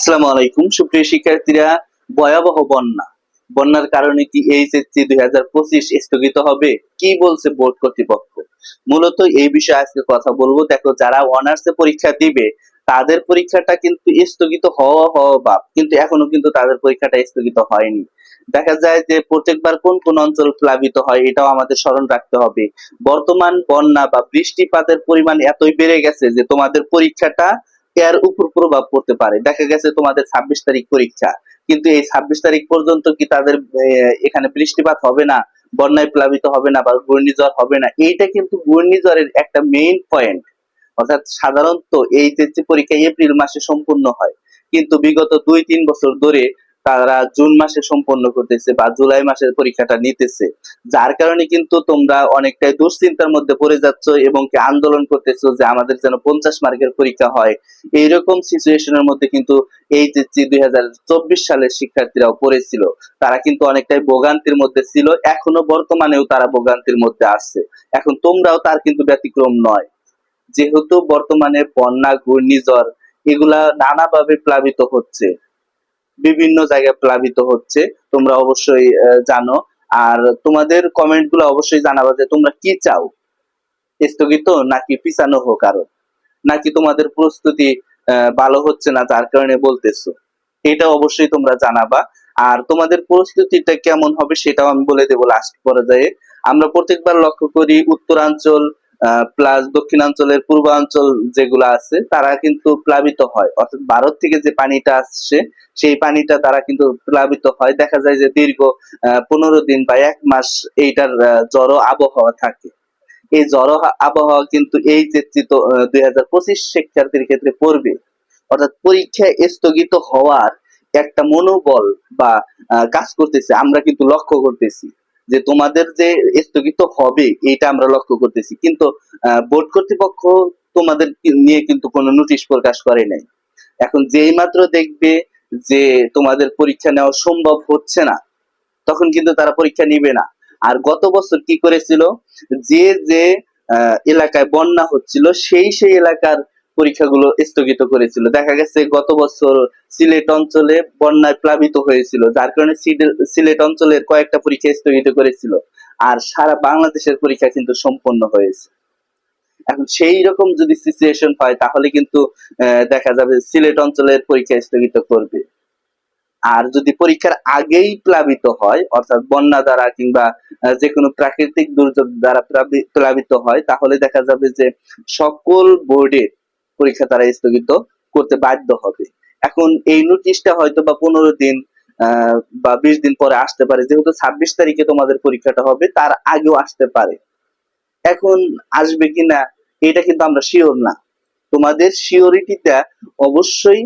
আসসালামু আলাইকুম। সুপ্রিয় শিক্ষার্থীরা, ভয়াবহ বন্যা। বন্যার কারণে কি এইচএসসি দুই হাজার পঁচিশ স্থগিত হবে? কি বলছে বোর্ড কর্তৃপক্ষ? মূলত এই বিষয়ে আজকে কথা বলব। দেখো, যারা অনার্স পরীক্ষা দিবে, তাদের পরীক্ষাটা কিন্তু স্থগিত হওয়া হওয়া ভাব কিন্তু এখনও কিন্তু তাদের পরীক্ষাটা স্থগিত হয়নি। দেখা যায় যে প্রত্যেকবার কোন কোন অঞ্চল প্লাবিত হয়, এটাও আমাদের স্মরণ রাখতে হবে। বর্তমান বন্যা বা বৃষ্টিপাতের পরিমাণ এতই বেড়ে গেছে যে তোমাদের পরীক্ষাটা এর উপর প্রভাব পড়তে পারে। দেখা গেছে তোমাদের ছাব্বিশ তারিখ পরীক্ষা। কিন্তু এই ছাব্বিশ তারিখ পর্যন্ত কি তাদের এখানে বৃষ্টিপাত হবে না? বন্যায় প্লাবিত হবে না বা ঘূর্ণিঝড় হবে না? এইটা কিন্তু ঘূর্ণিঝড়ের একটা মেইন পয়েন্ট অর্থাৎ সাধারণত এই পরীক্ষা এপ্রিল মাসে সম্পূর্ণ হয়। কিন্তু বিগত দুই তিন বছর ধরে তারা জুন মাসে সম্পন্ন করতেছে বা জুলাই মাসের পরীক্ষাটা নিতেছে। যার কারণে কিন্তু তোমরা অনেকটাই দুশ্চিন্তার মধ্যে পড়ে যাচ্ছ এবং কি আন্দোলন করতেছো যে আমাদের যেন পঞ্চাশ মার্কের পরীক্ষা হয়। এইরকম সিচুয়েশনের মধ্যে কিন্তু এই যে দুই হাজার চব্বিশ সালের শিক্ষার্থীরাও পড়েছিল। তারা কিন্তু অনেকটাই ভোগান্তির মধ্যে ছিল, এখনও বর্তমানেও তারা ভোগান্তির মধ্যে আসছে এখন তোমরাও তার কিন্তু ব্যতিক্রম নয়। যেহেতু বর্তমানে বন্যা, ঘূর্ণিঝড় এগুলা নানাভাবে প্লাবিত হচ্ছে। বিভিন্ন জায়গায় প্লাবিত হচ্ছে, তোমরা অবশ্যই জানো। আর তোমাদের কমেন্টগুলো অবশ্যই জানাবা যে তোমরা কি চাও? স্থগিত নাকি পিছানো হোক আরও? নাকি তোমাদের প্রস্তুতি ভালো হচ্ছে না যার কারণে বলতেছো? এটা অবশ্যই তোমরা জানাবা। আর তোমাদের প্রস্তুতিটা কেমন হবে সেটাও আমি বলে দেবো লাস্ট পর্যায়ে। আমরা প্রত্যেকবার লক্ষ্য করি, উত্তরাঞ্চল প্লাস দক্ষিণাঞ্চলের পূর্বাঞ্চল যেগুলো আছে, তারা কিন্তু প্লাবিত হয়। অর্থাৎ ভারত থেকে যে পানিটা আসছে, সেই পানিটা তারা কিন্তু প্লাবিত হয়। দেখা যায় যে দীর্ঘ পনেরো দিন বা এক মাস এইটার জড়ো আবহাওয়া থাকে। এই জড়ো আবহাওয়া কিন্তু এই যে দুই হাজার পঁচিশ শিক্ষার্থীর ক্ষেত্রে পড়বে। অর্থাৎ পরীক্ষা স্থগিত হওয়ার একটা মনোবল বা কাজ করতেছে। আমরা কিন্তু লক্ষ্য করতেছি। যে তোমাদের যে স্থগিত হবে, এটা আমরা লক্ষ্য করতেছি। কিন্তু বোর্ড কর্তৃপক্ষ তোমাদের নিয়ে কিন্তু কোনো নোটিশ প্রকাশ করে নাই। এখন যেই মাত্র দেখবে যে তোমাদের পরীক্ষা নেওয়া সম্ভব হচ্ছে না, তখন কিন্তু তারা পরীক্ষা নিবে না। আর গত বছর কি করেছিল? যে যে এলাকায় বন্যা হচ্ছিল, সেই সেই এলাকার পরীক্ষাগুলো স্থগিত করেছিল। দেখা গেছে গত বছর সিলেট অঞ্চলে বন্যায় প্লাবিত হয়েছিল, যার কারণে সিলেট অঞ্চলের কয়েকটা পরীক্ষা স্থগিত করেছিল আর সারা বাংলাদেশের পরীক্ষা কিন্তু সম্পন্ন হয়েছে। এখন সেই রকম যদি সিচুয়েশন হয়, তাহলে কিন্তু দেখা যাবে সিলেট অঞ্চলের পরীক্ষা স্থগিত করবে। আর যদি পরীক্ষার আগেই প্লাবিত হয়, অর্থাৎ বন্যা দ্বারা কিংবা যে কোনো প্রাকৃতিক দুর্যোগ দ্বারা প্লাবি- প্লাবিত হয়, তাহলে দেখা যাবে যে সকল বোর্ডের পরীক্ষা তারা স্থগিত করতে বাধ্য হবে। এখন এই নোটিশটা হয়তো বা পনেরো দিন বা বিশ দিন পরে আসতে পারে। যেহেতু ছাব্বিশ তারিখে তোমাদের পরীক্ষাটা হবে, তার আগেও আসতে পারে। এখন আসবে কিনা, এটা কিন্তু আমরা শিওর না। তোমাদের শিওরিটিটা অবশ্যই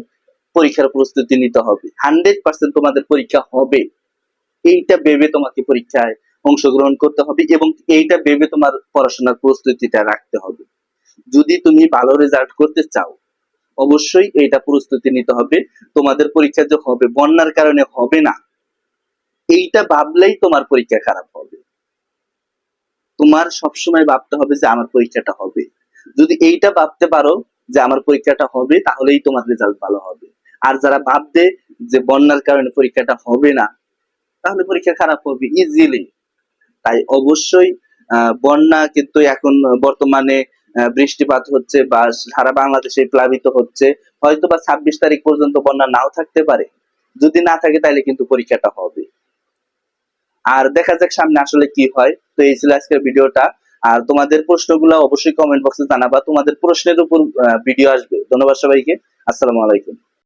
পরীক্ষার প্রস্তুতি নিতে হবে। হান্ড্রেড পার্সেন্ট তোমাদের পরীক্ষা হবে। এইটা ভেবে তোমাকে পরীক্ষায় অংশগ্রহণ করতে হবে এবং এইটা ভেবে তোমার পড়াশোনার প্রস্তুতিটা রাখতে হবে। যদি তুমি ভালো রেজাল্ট করতে চাও অবশ্যই এটা প্রস্তুতি নিতে হবে। তোমাদের পরীক্ষা যে হবে বন্যার কারণে হবে না। এইটা ভাবলেই তোমার পরীক্ষা খারাপ হবে। তোমার সবসময় ভাবতে হবে যে আমার পরীক্ষাটা হবে। যদি এইটা ভাবতে পারো যে আমার পরীক্ষাটা হবে তাহলেই তোমার রেজাল্ট ভালো হবে। আর যারা ভাববে যে বন্যার কারণে পরীক্ষাটা হবে না তাহলে পরীক্ষা খারাপ হবে ইজিলি তাই অবশ্যই আহ, বন্যা কিন্তু এখন বর্তমানে বৃষ্টিপাত হচ্ছে বা সারা বাংলাদেশে প্লাবিত হচ্ছে হয়তো বা ছাব্বিশ তারিখ পর্যন্ত বন্যা নাও থাকতে পারে। যদি না থাকে, তাহলে কিন্তু পরীক্ষাটা হবে। আর দেখা যাক সামনে আসলে কি হয়। তো এই ছিল আজকের ভিডিওটা। আর তোমাদের প্রশ্নগুলো অবশ্যই কমেন্ট বক্সে জানাবা। তোমাদের প্রশ্নের উপর ভিডিও আসবে। ধন্যবাদ সবাইকে। আসসালামু আলাইকুম।